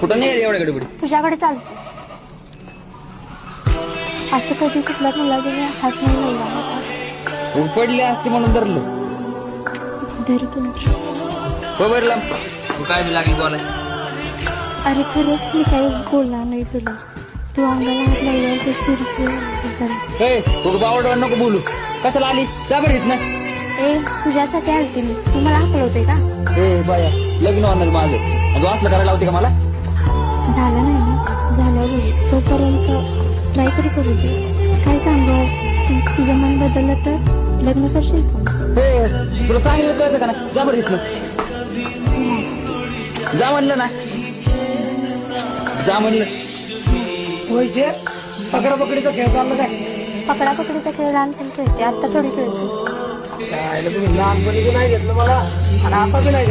कुठं नाही एवढ्या गडबडी तुझ्याकडे चालते असं कधी कुठल्या मुलाला हात नाही लावला होता. असते म्हणून धरलं. धर तू हो बरं लांब. तू काय बी लागली बोलाय अरे खरंच मी काही बोलणार नाही तुला. तू अंगाला हात लावल्यावर ते फिरते तू बावड नको बोलू. कशाला आली? जा बरं इथनं. ए तुझ्यासाठी आलते मी. तू मला हाकलवते का? ए बाया लग्न होणार माझं. आणि तू असलं करायला लावते का मला? झालं नाही ना? झालं तोपर्यंत ट्राय तरी करू दे. काय सांगू? तुझं मन बदललं तर लग्न करशील हे तुला सांगितलं कळतं का ना जा बरं इथनं. जा म्हणलं ना. जा म्हणलं. होयचे पकडा पकडीचा खेळ चालला काय? पकडा पकडीचा खेळ लहानपणी खेळते. आता थोडी खेळते. तुम्ही लहानपणी बी नाही घेतलं मला आणि आता बी नाही